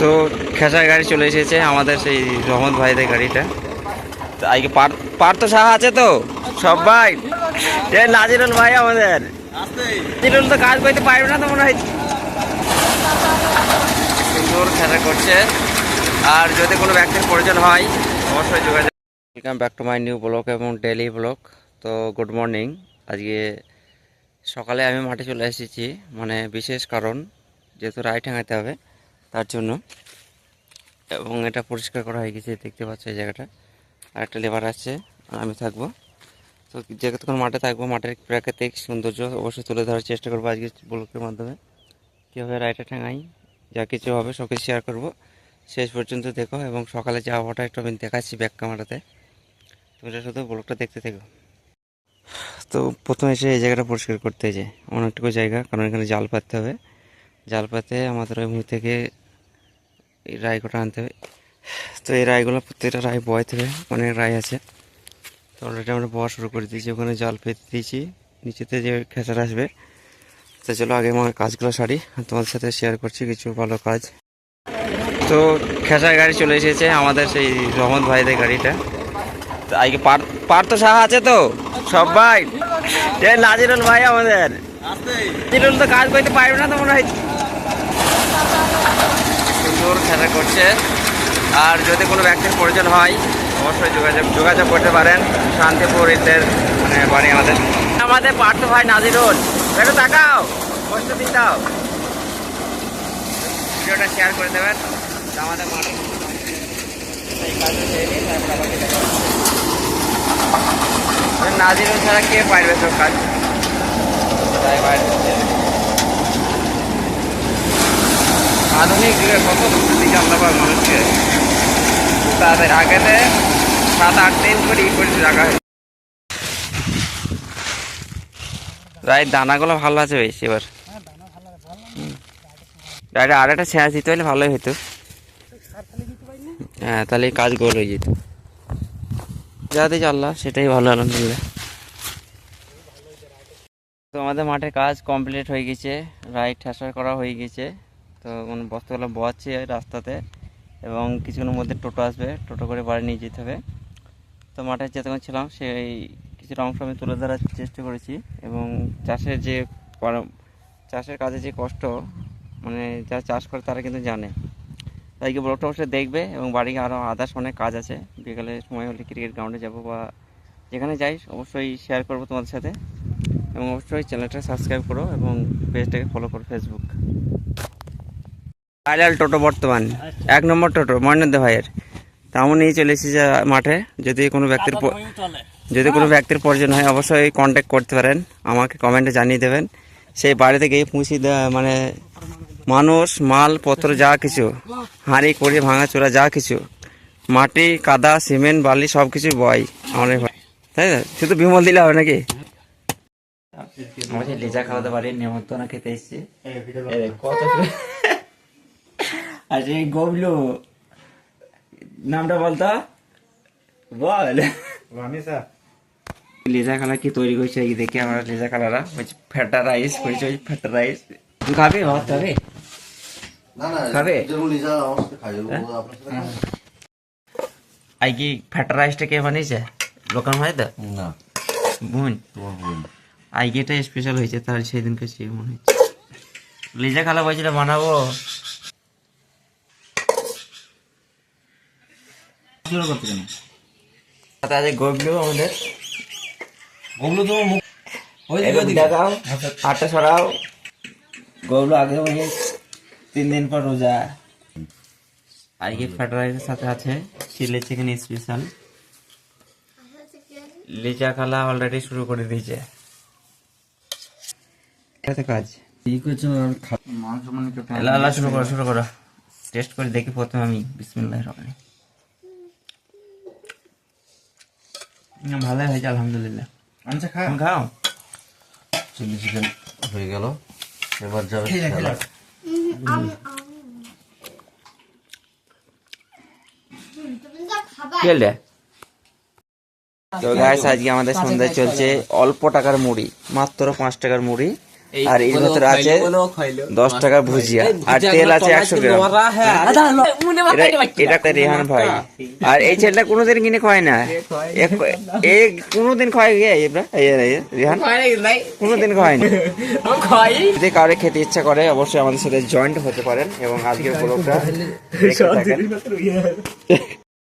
তো খেসার গাড়ি চলে এসেছে আমাদের সেই রহমত ভাইদের গাড়িটা। তো আজকে পার পার্থ সাহা আছে তো সবাই এ নাজিরুল ভাই আমাদের। নাজিরুল তো কাজ করতে পারবে না তো মনে হয়। সুন্দর খেলা করছে। আর যদি কোনো ব্যক্তির প্রয়োজন হয়, অবশ্যই যোগাযোগ welcome back to my new blog এবং ডেলি ব্লগ তো গুড মর্নিং আজকে সকালে আমি মাঠে চলে এসেছি মানে বিশেষ কারণ, যেহেতু রায় ঠেঙাতে হবে। তার জন্য। এবং এটা পরিষ্কার করা হয়ে গেছে, দেখতে পাচ্ছ এই জায়গাটা। আর একটা লেবার আছে, আমি থাকব। তো যতক্ষণ মাঠে থাকব, মাঠের প্রাকৃতিক সৌন্দর্য অবশ্যই তুলে ধরার চেষ্টা করব আজকে ব্লকের মাধ্যমে। কীভাবে রায়টা ঠেঙাই, যা কিছু হবে সব কিছু শেয়ার করব। শেষ পর্যন্ত দেখো, এবং সকালে যে আবহাওয়াটা একটু আমি দেখাচ্ছি ব্যাক ক্যামেরাতে তোমরা শুধু ব্লগটা দেখতে থেকো। তো প্রথমে এসে এই জায়গাটা পরিষ্কার করতে যে অনেকটুকু জায়গা, কারণ এখানে জাল পাততে হবে। জাল পাতে আমাদের ওই মুখ থেকে এই রায়গুলো আনতে হবে। তো এই রায়গুলো প্রত্যেকটা রায় বয়াতে হবে, অনেক রায় আছে। তো অলরেডি আমরা বয়া শুরু করে দিয়েছি, ওখানে জাল পেতে দিয়েছি, নিচেতে যে খেসার আসবে। তো চলো আগে আমার কাজগুলো সারি তোমাদের সাথে শেয়ার করছি কিছু ভালো কাজ। তো খেসার গাড়ি চলে এসেছে আমাদের সেই রহমত ভাইদের গাড়িটা। তো আজকে পার পার্থ সাহা আছে তো সবাই এ নাজিরুল ভাই আমাদের। নাজিরুল তো কাজ করতে পারবে না তো মনে হয় সুন্দর করছে। আর যদি কোনো ব্যক্তির প্রয়োজন হয়, অবশ্যই যোগাযোগ যোগাযোগ করতে পারেন। শান্তিপুর এদের মানে বাড়ি আমাদের। আমাদের পার্থ ভাই নাজিরুল। একটু তাকাও। কষ্ট দিন দাও। ভিডিওটা শেয়ার করে দেবেন। আমাদের তারপর আবার দেখা নাজিরুল ছাড়া কে পারবে সব কাজ? বাইরে হচ্ছে। আধুনিক যুগে কত আমরা পাই মানুষকে। তাদের আগেতে সাত, আট দিন করে ই করে রাখা হয় রায় দানাগুলো ভালো আছে বেশ এবার। রাইডে আর একটা ছেঁড়া দিতে হলে ভালোই হতো হ্যাঁ তাহলে কাজ গোল হয়ে যেত। যাতে আল্লাহ, সেটাই ভালো, আলহামদুলিল্লাহ। তো আমাদের মাঠে কাজ কমপ্লিট হয়ে গেছে। রাইড ঠাসার করা হয়ে গেছে। তো মানে বস্তাগুলো বোয়াচ্ছে রাস্তাতে এবং কিছুক্ষণের মধ্যে টোটো আসবে। টোটো করে বাড়ি নিয়ে যেতে হবে। তো মাঠে যেতক্ষণ ছিলাম, সেই কিছুটা অংশ আমি তুলে ধরার চেষ্টা করেছি এবং চাষের যে চাষের কাজে যে কষ্ট মানে যারা চাষ করে তারা কিন্তু জানে। তাই কি ব্লগটা অবশ্যই দেখবে এবং বাড়ি আরও আদার্স অনেক কাজ আছে। বিকালে সময় হলে ক্রিকেট গ্রাউন্ডে যাব বা যেখানে যাই, অবশ্যই শেয়ার করব তোমাদের সাথে। এবং অবশ্যই চ্যানেলটা সাবস্ক্রাইব করো এবং পেজটাকে ফলো করো ফেসবুক ভাইরাল টোটো বর্তমান। এক নম্বর টোটো ময়নন্দে ভাইয়ের। তা আমি নিয়ে চলে এসেছি যে মাঠে যদি কোনো ব্যক্তির যদি কোনো ব্যক্তির প্রয়োজন হয় অবশ্যই কন্ট্যাক্ট করতে পারেন। আমাকে কমেন্টে জানিয়ে দেবেন। সেই বাড়িতে গিয়ে পৌঁছে দেওয়া মানে মানুষ মাল পত্র যা কিছু। হাঁড়ি কড়ি ভাঙাচোরা যা কিছু। মাটি কাদা সিমেন্ট বালি সব কিছু বয় আমার ভাই তাই না শুধু বিমল দিলে হবে নাকি? আমাকে লেজা খাওয়াতে পারি নেমন্তন্ন খেতে এসছি। কত আচ্ছা এই গবলু নামটা বলতো? বল। লেজা খালা কি তৈরি করছে? এই দেখি আমরা লেজা খালারা বলছি ফ্যাটা রাইস করেছে ওই ফ্যাটা রাইস। তুই খাবি? ভাত খাবি? না না খাবে? সাথে খাই? আই কি ফ্যাটা রাইসটা কে বানিয়েছে? দোকান হয় তো? না। বোন? এটা স্পেশাল হয়েছে? তার সেদিনকে সে মনে হচ্ছে। লিজা খালা বলছিল বানাবো। শুরু করতে কেন? তাদের গবলু আমাদের। ওগুলো তোমার মুখ ওই এরকম দেখাও আটটা সরাও গবলু আগে তিন দিন পর রোজা। আজকে ফ্রাইড রাইসের সাথে আছে চিলি চিকেন স্পেশাল লিজা খালা অলরেডি শুরু করে দিয়েছে। কাজ। মানে শুরু করো শুরু করো। টেস্ট করে দেখি প্রথমে আমি। বিসমিল্লাহ রহমান ভালোই হয়েছে আলহামদুলিল্লাহ। আনছে খাও খাও? চিলি চিকেন হয়ে গেল। এবার যাবে স্যালাড কেলে তো গাইস আজকে আমাদের সন্ধ্যায় চলছে অল্প টাকার মুড়ি মাত্র পাঁচ টাকার মুড়ি। আর এর ভেতরে আছে দশ টাকা ভুজিয়া আর তেল আছে একশো গ্রাম। এটা রেহান ভাই। আর এই ছেলেটা কোনোদিন কিনে খায় না। এক- এ কোনোদিন খায় গে রেহান। কোনোদিন খায় না। যদি কারও খেতে ইচ্ছা করে অবশ্যই আমাদের সাথে জয়েন্ট হতে পারেন এবং আজকের ব্লগটা দেখতে থাকেন।